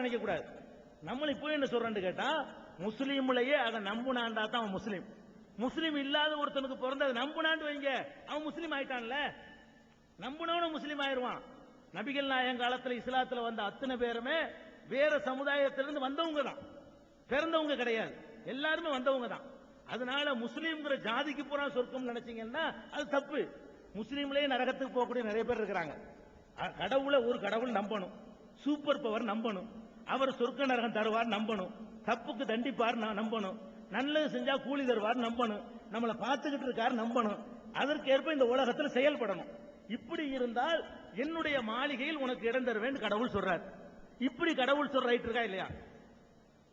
நினைக்க கூடாது நம்மளை போய் என்ன சொல்றேன்னு கேட்டா முஸ்லீம்லயே அதை நம்புனாண்டா தான் அவன் முஸ்லீம். முஸ்லீம் இல்லாத ஒருத்தனுக்கு பிறந்த அதை நம்புனான்னு வைங்க. அவன் முஸ்லீம் ஆயிட்டான்ல. நம்புனவனும் முஸ்லீம் ஆயிருவான். நபிகள் நாயன் காலத்துல இஸ்லாத்துல வந்த அத்தனை பேருமே வேற சமுதாயத்திலிருந்து வந்தவங்க தான். பிறந்தவங்க கிடையாது. எல்லாருமே வந்தவங்க தான். அதனால முஸ்லீம்ங்கிற ஜாதிக்கு பூரா சொர்க்கம் நினைச்சீங்கன்னா அது தப்பு. முஸ்லீம்லயே நரகத்துக்கு போகக்கூடிய நிறைய பேர் இருக்கிறாங்க. கடவுளை ஒரு கடவுள் நம்பணும். சூப்பர் பவர் நம்பணும். அவர் சொர்க்க நரகம் தருவார் நம்பணும். தப்புக்கு தண்டிப்பார் நான் நம்பணும். நல்லது செஞ்சா கூலி தருவார் நம்பணும். நம்மளை பார்த்துக்கிட்டு இருக்காரு நம்பணும். அதற்கேற்ப இந்த உலகத்தில் செயல்படணும். இப்படி இருந்தால் என்னுடைய மாளிகையில் உனக்கு இடம் தருவேன் கடவுள் சொல்றார். இப்படி கடவுள் சொல்ற ரைட் இருக்கா இல்லையா?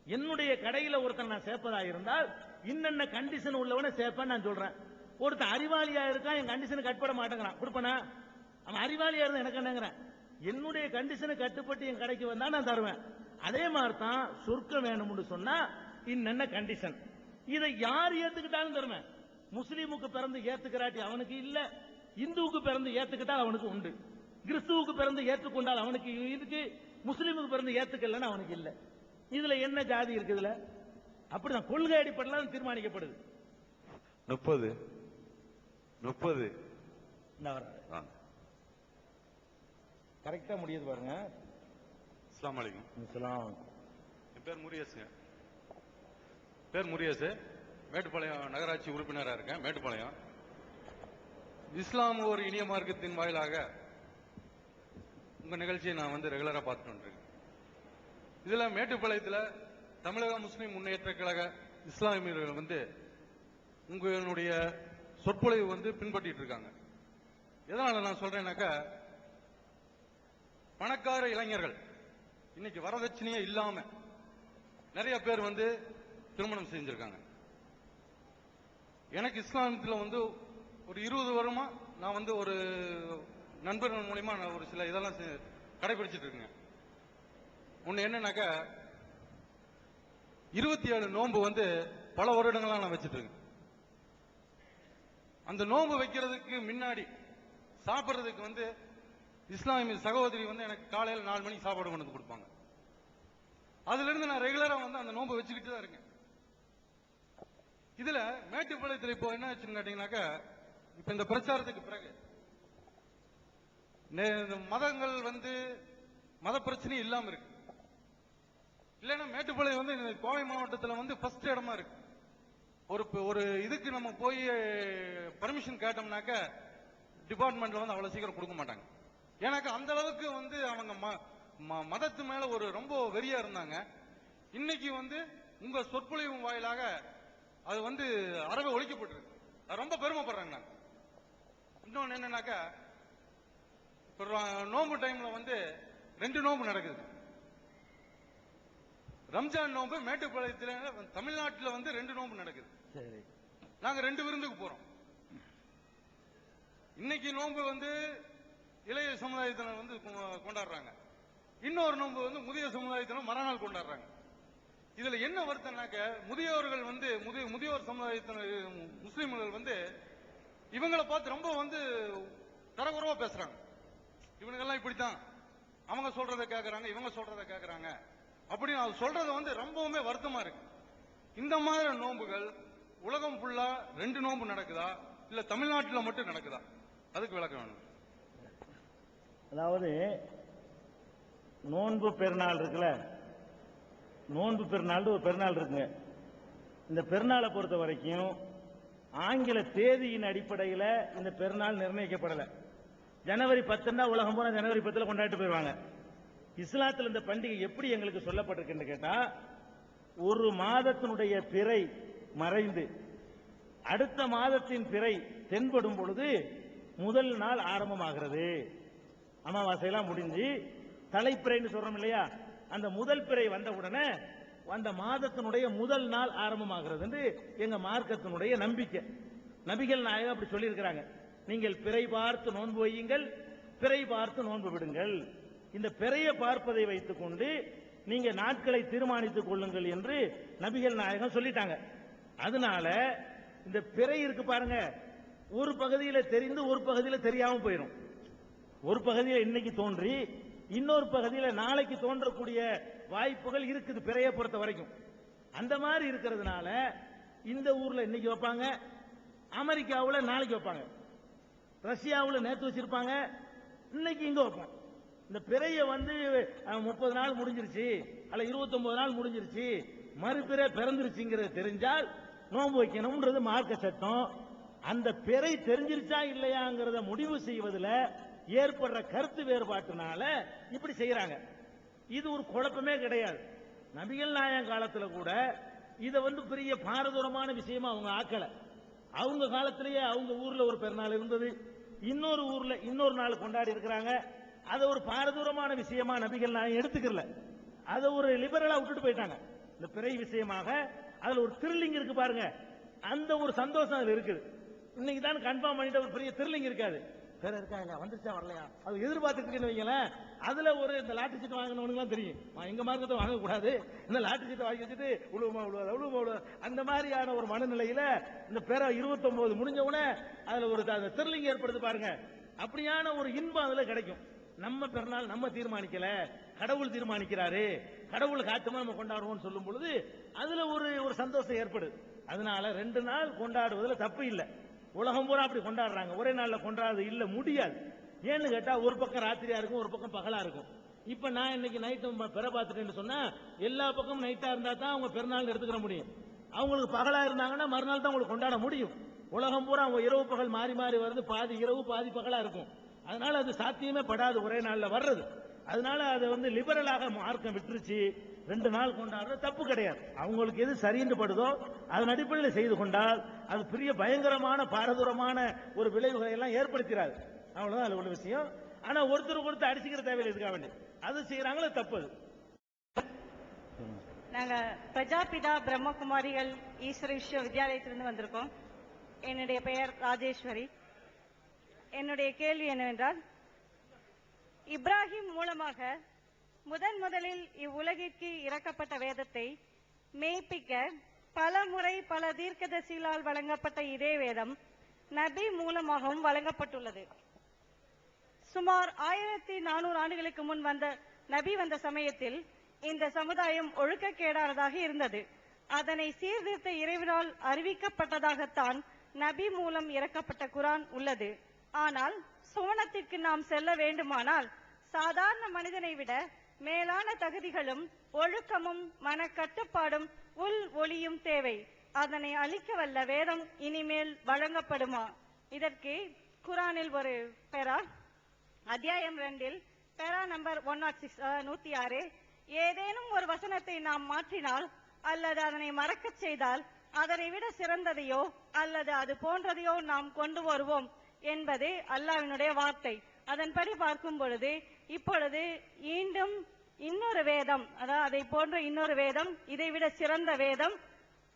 என்னுடைய கடையில ஒருத்தன் நான் சேர்ப்பதா இருந்தால் இன்னென்ன கண்டிஷன் உள்ளவனை சேர்ப்பேன் நான் சொல்றேன். ஒருத்தன் அறிவாளியா இருக்கான் என் கண்டிஷனை கட்பட மாட்டேங்கிறான். கொடுப்பனா? அவன் அறிவாளியா இருந்தா எனக்கு என்னங்கிறேன்? என்னுடைய கண்டிஷனை கட்டுப்பட்டு என் கடைக்கு வந்தா நான் தருவேன். அதே மாதிரி தான் சொர்க்கம் வேணும்னு சொன்னா இன்னென்ன கண்டிஷன் இதை யார் ஏத்துக்கிட்டாலும் தருவேன். முஸ்லீமுக்கு பிறந்து ஏத்துக்கிறாட்டி அவனுக்கு இல்ல இந்துவுக்கு பிறந்து ஏத்துக்கிட்டால் அவனுக்கு உண்டு. கிறிஸ்துவுக்கு பிறந்து ஏற்றுக்கொண்டால் அவனுக்கு இருக்கு முஸ்லீமுக்கு பிறந்து ஏத்துக்கலன்னு அவனுக்கு இல்ல. இதுல என்ன ஜாதி இருக்குதுல அப்படிதான் கொள்கை அடிப்படையில் தீர்மானிக்கப்படுது. முப்பது. முப்பது. இந்த வர்றாரு. கரெக்டா முடியுது பாருங்க. அஸ்லாம் வலைக்கும் இஸ்லாம் என் பேர் முரியஸுங்க பேர் முரியஸ் மேட்டுப்பாளையம் நகராட்சி உறுப்பினராக இருக்கேன். மேட்டுப்பாளையம். இஸ்லாம் ஒரு இனிய மார்க்கத்தின் வாயிலாக உங்க நிகழ்ச்சியை நான் வந்து ரெகுலரா பார்த்துட்டு வந்துருக்கேன். இதுல மேட்டுப்பாளையத்துல தமிழக முஸ்லிம் முன்னேற்ற கழக இஸ்லாமியர்கள் வந்து உங்களுடைய சொற்பொழிவு வந்து பின்பற்றிட்டு இருக்காங்க. எதனால நான் சொல்றேன்னாக்கா பணக்கார இளைஞர்கள். இன்னைக்கு வரதட்சணையே இல்லாம நிறைய பேர் வந்து திருமணம் செஞ்சிருக்காங்க. எனக்கு இஸ்லாமத்தில் வந்து ஒரு இருபது வருமா நான் வந்து ஒரு நண்பர்கள் மூலியமா நான் ஒரு சில இதெல்லாம் செ- கடைபிடிச்சிட்டு இருக்கேங்க ஒன்று என்னன்னாக்கா இருபத்தி ஏழு நோன்பு வந்து பல வருடங்களாக நான் வச்சுட்டு இருக்கேன். அந்த நோன்பு வைக்கிறதுக்கு முன்னாடி சாப்பிட்றதுக்கு வந்து இஸ்லாமிய சகோதரி வந்து எனக்கு காலையில் நாலு மணிக்கு சாப்பாடு கொண்டு வந்து கொடுப்பாங்க. அதுலேருந்து நான் ரெகுலராக வந்து அந்த நோன்பை வச்சுக்கிட்டு தான் இருக்கேன். இதில் மேட்டுப்பாளையத்தில் இப்போ என்ன ஆச்சுன்னு கேட்டிங்கனாக்கா இப்போ இந்த பிரச்சாரத்துக்கு பிறகு நே- இந்த மதங்கள் வந்து மத பிரச்சனை இல்லாமல் இருக்கு. இல்லைன்னா மேட்டுப்பாளையம் வந்து இந்த கோவை மாவட்டத்தில் வந்து ஃபர்ஸ்ட் இடமா இருக்கு. ஒரு ஒரு இதுக்கு நம்ம போய் பர்மிஷன் கேட்டோம்னாக்க டிபார்ட்மெண்ட்ல வந்து அவ்வளோ சீக்கிரம் கொடுக்க மாட்டாங்க. எனக்கு அந்த அளவுக்கு வந்து அவங்க மதத்து மேல ஒரு ரொம்ப வெறியா இருந்தாங்க. இன்னைக்கு வந்து உங்க சொற்பொழிவு வாயிலாக அது வந்து அறவே ஒழிக்கப்பட்டிருக்கு. அது ரொம்ப பெருமைப்படுறாங்க இன்னொன்னு என்னன்னாக்கா நோன்பு டைம்ல வந்து ரெண்டு நோன்பு நடக்குது. ரம்ஜான் நோன்பு மேட்டுப்பாளையத்துல தமிழ்நாட்டுல வந்து ரெண்டு நோன்பு நடக்குது. சரி. நாங்க ரெண்டு விருந்துக்கு போறோம். இன்னைக்கு நோன்பு வந்து இளைய சமுதாயத்தினர் வந்து கொ- கொண்டாடுறாங்க. இன்னொரு நோன்பு வந்து முதிய சமுதாயத்தினர் மறுநாள் கொண்டாடுறாங்க. இதுல என்ன வருத்தம்னாக்க முதியோர்கள் வந்து முதிய முதியோர் சமுதாயத்தினர் முஸ்லீம்கள் வந்து இவங்களை பார்த்து ரொம்ப வந்து தரக்குறவா பேசுறாங்க. இவனுங்கெல்லாம் இப்படித்தான். அவங்க சொல்றத கேட்கறாங்க இவங்க சொல்றத கேட்கறாங்க அப்படின்னு அவர் சொல்றது வந்து ரொம்பவுமே வருத்தமா இருக்கு. இந்த மாதிரி நோன்புகள் உலகம் ஃபுல்லா ரெண்டு நோன்பு நடக்குதா? இல்ல தமிழ்நாட்டில் மட்டும் நடக்குதா? அதுக்கு விளக்கம் வேணும். அதாவது நோன்பு பெருநாள் இருக்குல்ல? நோன்பு பெருநாள் ஒரு பெருநாள் இருக்குங்க. இந்த பெருநாளை பொறுத்த வரைக்கும் ஆங்கில தேதியின் அடிப்படையில் இந்த பெருநாள் நிர்ணயிக்கப்படலை. ஜனவரி பத்துன்னா உலகம் பூரா ஜனவரி பத்தில் கொண்டாடிட்டு போயிடுவாங்க இஸ்லாத்தில் இந்த பண்டிகை எப்படி எங்களுக்கு சொல்லப்பட்டிருக்குன்னு கேட்டால் ஒரு மாதத்தினுடைய பிறை மறைந்து அடுத்த மாதத்தின் பிறை தென்படும் பொழுது முதல் நாள் ஆரம்பமாகிறது. அமாவாசையெல்லாம் முடிஞ்சு தலைப்பிறைன்னு சொல்றோம் இல்லையா? அந்த முதல் பிறை வந்த உடனே அந்த மாதத்தினுடைய முதல் நாள் ஆரம்பமாகிறது என்று எங்க மார்க்கத்தினுடைய நம்பிக்கை. நபிகள் நாயகம் அப்படி சொல்லியிருக்கிறாங்க. நீங்கள் பிறை பார்த்து நோன்பு வையுங்கள் பிறை பார்த்து நோன்பு விடுங்கள். இந்த பிறையை பார்ப்பதை வைத்துக் கொண்டு நீங்க நாட்களை தீர்மானித்துக் கொள்ளுங்கள் என்று நபிகள் நாயகம் சொல்லிட்டாங்க. அதனால இந்த பிறை இருக்கு பாருங்க. ஒரு பகுதியில் தெரிந்து ஒரு பகுதியில் தெரியாம போயிடும் ஒரு பகுதியில் இன்னைக்கு தோன்றி இன்னொரு பகுதியில் நாளைக்கு தோன்றக்கூடிய வாய்ப்புகள் இருக்குது பிறையை பொறுத்த வரைக்கும். அந்த மாதிரி இருக்கிறதுனால இந்த ஊர்ல இன்னைக்கு வைப்பாங்க அமெரிக்காவில் நாளைக்கு வைப்பாங்க ரஷ்யாவில் நேற்று வச்சிருப்பாங்க இன்னைக்கு இங்க வைப்பாங்க இந்த பிறைய வந்து முப்பது நாள் முடிஞ்சிருச்சு அல்ல 29 நாள் முடிஞ்சிருச்சு மறுபிறை பிறந்துருச்சுங்கிறத தெரிஞ்சால் நோன்பு வைக்கணும்ன்றது மார்க்க சட்டம். அந்த பிறை தெரிஞ்சிருச்சா இல்லையாங்கிறத முடிவு செய்வதில் ஏற்படுற கருத்து வேறுபாட்டினால இப்படி செய்யறாங்க. இது ஒரு குழப்பமே கிடையாது. நபிகள் நாயன் காலத்துல கூட இதை வந்து பெரிய பாரதூரமான விஷயமா அவங்க ஆக்கல. அவங்க காலத்திலேயே அவங்க ஊர்ல ஒரு பெருநாள் இருந்தது. இன்னொரு ஊர்ல இன்னொரு நாள் கொண்டாடி இருக்கிறாங்க. அதை ஒரு பாரதூரமான விஷயமா நபிகள் நாயம் எடுத்துக்கல. அதை ஒரு லிபரலா விட்டுட்டு போயிட்டாங்க. இந்த பிறை விஷயமாக அதுல ஒரு த்ரில்லிங் இருக்கு பாருங்க. அந்த ஒரு சந்தோஷம் அதுல இருக்குது. இன்னைக்கு தான் கன்ஃபார்ம் பண்ணிட்டு ஒரு பெரிய த்ரில்லிங் இருக்காது. வேற இருக்கா இல்ல வந்துருச்சா வரலையா? அது எதிர்பார்த்துட்டு இருக்கேன்னு வைங்களேன். அதுல ஒரு இந்த லாட்டரி சீட்டு வாங்கினவனுக்குலாம் தெரியும். எங்க மார்க்கத்தை வாங்கக்கூடாது. இந்த லாட்டரி சீட்டை வாங்கி வச்சுட்டு உழுவுமா உழுவாது உழுவுமா உழுவாது. அந்த மாதிரியான ஒரு மனநிலையில இந்த பேர 29 முடிஞ்ச உடனே அதுல ஒரு அந்த த்ரில்லிங் ஏற்படுது பாருங்க. அப்படியான ஒரு இன்பம் அதுல கிடைக்கும். நம்ம பிறநாள் நம்ம தீர்மானிக்கல. கடவுள் தீர்மானிக்கிறாரு. கடவுள் காத்தமா நம்ம கொண்டாடுவோம்னு சொல்லும் பொழுது அதுல ஒரு ஒரு சந்தோஷம் ஏற்படுது. அதனால ரெண்டு நாள் கொண்டாடுவதுல தப்பு இல்லை. உலகம் பூரா அப்படி கொண்டாடுறாங்க. ஒரே நாளில் கொண்டாடுறது இல்லை முடியாது. ஏன்னு கேட்டால் ஒரு பக்கம் ராத்திரியா இருக்கும் ஒரு பக்கம் பகலா இருக்கும். இப்ப நான் இன்னைக்கு நைட்டு பெற பார்த்துட்டேன்னு சொன்னா எல்லா பக்கமும் நைட்டா இருந்தா தான் அவங்க பெருநாள் எடுத்துக்கிற முடியும். அவங்களுக்கு பகலா இருந்தாங்கன்னா மறுநாள் தான் உங்களுக்கு கொண்டாட முடியும். உலகம் பூரா அவங்க இரவு பகல் மாறி மாறி வருது பாதி இரவு பாதி பகலா இருக்கும். அதனால அது சாத்தியமே படாது ஒரே நாளில் வர்றது. அதனால அதை வந்து லிபரலாக மார்க்கம் விட்டுருச்சு. ரெண்டு நாள் கொண்டாடுறது தப்பு கிடையாது. அவங்களுக்கு எது சரின்னு படுதோ அதன் அடிப்படையில் செய்து கொண்டால் அது பெரிய பயங்கரமான பாரதூரமான ஒரு விளைவுகளை எல்லாம் ஏற்படுத்திடாது அவ்வளவுதான் அதில் உள்ள விஷயம். ஆனா ஒருத்தர் கொடுத்து அடிச்சுக்கிற தேவையில்லை இருக்க வேண்டிய அது செய்யறாங்களே தப்பு. நாங்க பிரஜாபிதா பிரம்மகுமாரிகள் ஈஸ்வர விஸ்வ வித்யாலயத்திலிருந்து வந்திருக்கோம். என்னுடைய பெயர் ராஜேஸ்வரி. என்னுடைய கேள்வி என்னவென்றால் இப்ராஹிம் மூலமாக முதன் முதலில் இவ்வுலகிற்கு இறக்கப்பட்ட வேதத்தை மெய்ப்பிக்க பல முறை பல தீர்க்கதரிசிகளால் வழங்கப்பட்ட இதே வேதம் நபி மூலமாகவும் வழங்கப்பட்டுள்ளது. சுமார் ஆயிரத்தி நானூறு ஆண்டுகளுக்கு முன் வந்த நபி வந்த சமயத்தில் இந்த சமுதாயம் ஒழுக்கக்கேடானதாக இருந்தது. அதனை சீர்திருத்த இறைவனால் அறிவிக்கப்பட்டதாகத்தான் நபி மூலம் இறக்கப்பட்ட குரான் உள்ளது. ஆனால் சுவனத்திற்கு நாம் செல்ல வேண்டுமானால் சாதாரண மனிதனை விட மேலான தகுதிகளும் ஒழுக்கமும் மனக்கட்டுப்பாடும் உள் ஒளியும் தேவை. அதனை அளிக்க வல்ல வேதம் இனிமேல் வழங்கப்படுமா? இதற்கு குரானில் ஒரு பெறா அத்தியாயம் ரெண்டில் பெரா நம்பர் ஒன் நாட் சிக்ஸ் நூத்தி ஆறு. ஏதேனும் ஒரு வசனத்தை நாம் மாற்றினால் அல்லது அதனை மறக்கச் செய்தால் அதனை விட சிறந்ததையோ அல்லது அது போன்றதையோ நாம் கொண்டு வருவோம் என்பது அல்லாஹ்வினுடைய வார்த்தை. அதன்படி பார்க்கும் பொழுது இப்பொழுது மீண்டும் இன்னொரு வேதம் அதாவது அதை போன்ற இன்னொரு வேதம் இதைவிட சிறந்த வேதம்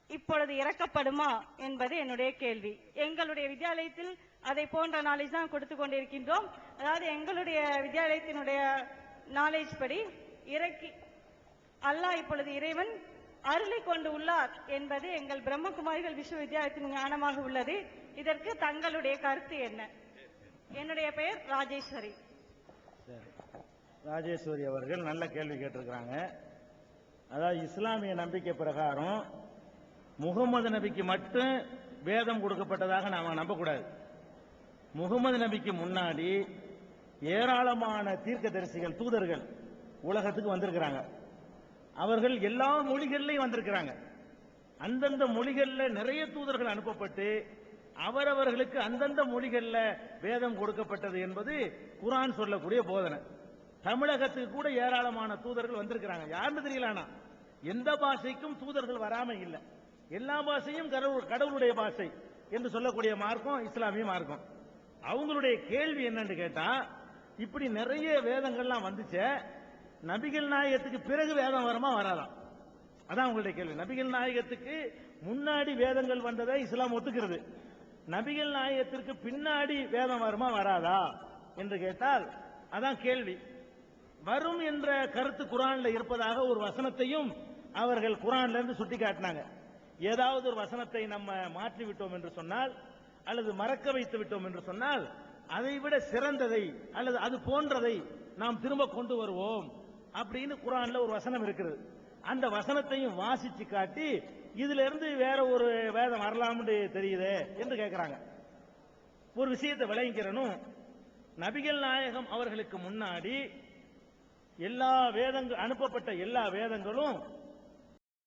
இப்பொழுது இறக்கப்படுமா என்பது என்னுடைய கேள்வி. எங்களுடைய வித்தியாலயத்தில் அதை போன்ற நாலேஜ் தான் கொடுத்து கொண்டிருக்கின்றோம். அதாவது எங்களுடைய வித்தியாலயத்தினுடைய நாலேஜ் படி இறக்கி அல்லாஹ் இப்பொழுது இறைவன் அருளை கொண்டு உள்ளார் என்பது எங்கள் பிரம்மகுமாரிகள் விஸ்வவித்யாலயத்தின் ஞானமாக உள்ளது. இதற்கு தங்களுடைய கருத்து என்ன? என்னுடைய பெயர் ராஜேஸ்வரி. சரி. ராஜேஸ்வரி அவர்கள் நல்ல கேள்வி கேட்டிருக்கிறாங்க. அதாவது இஸ்லாமிய நம்பிக்கை பிரகாரம் முகமது நபிக்கு மட்டும் வேதம் கொடுக்கப்பட்டதாக நாம நம்பக்கூடாது. முகமது நபிக்கு முன்னாடி ஏராளமான தீர்க்கதரிசிகள் தூதர்கள் உலகத்துக்கு வந்திருக்கிறாங்க. அவர்கள் எல்லா மொழிகள்லையும் வந்திருக்கிறாங்க. அந்தந்த மொழிகளில் நிறைய தூதர்கள் அனுப்பப்பட்டு அவரவர்களுக்கு அந்தந்த மொழிகள்ல வேதம் கொடுக்கப்பட்டது என்பது குரான் சொல்லக்கூடிய போதனை. தமிழகத்துக்கு கூட ஏராளமான தூதர்கள் வந்திருக்கிறாங்க. யாருன்னு தெரியலானா எந்த பாஷைக்கும் தூதர்கள் வராம இல்லை. எல்லா பாஷையும் கடவுள் கடவுளுடைய பாஷை என்று சொல்லக்கூடிய மார்க்கம் இஸ்லாமிய மார்க்கம். அவங்களுடைய கேள்வி என்னன்னு கேட்டா இப்படி நிறைய வேதங்கள்லாம் வந்துச்சே நபிகள் நாயகத்துக்கு பிறகு வேதம் வருமா வராதாம் அதான் உங்களுடைய கேள்வி. நபிகள் நாயகத்துக்கு முன்னாடி வேதங்கள் வந்ததை இஸ்லாம் ஒத்துக்கிறது. நபிகள் நாயகத்திற்கு பின்னாடி வேதம் வருமா வராதா என்று கேட்டால் அதான் கேள்வி. வரும் என்ற கருத்து குரான்ல இருப்பதாக ஒரு வசனத்தையும் அவர்கள் குரான்ல இருந்து சுட்டி காட்டினாங்க ஏதாவது ஒரு வசனத்தை நம்ம மாற்றி விட்டோம் என்று சொன்னால் அல்லது மறக்க வைத்து விட்டோம் என்று சொன்னால் அதை விட சிறந்ததை அல்லது அது போன்றதை நாம் திரும்ப கொண்டு வருவோம் அப்படின்னு குரான்ல ஒரு வசனம் இருக்கிறது. அந்த வசனத்தையும் வாசிச்சு காட்டி இதுல இருந்து வேற ஒரு வேதம் வரலாம்னு தெரியுதே என்று கேட்கிறாங்க ஒரு விஷயத்தை விளங்கிக்கிறனும். நபிகள் நாயகம் அவர்களுக்கு முன்னாடி எல்லா வேதங்கள் அனுப்பப்பட்ட எல்லா வேதங்களும்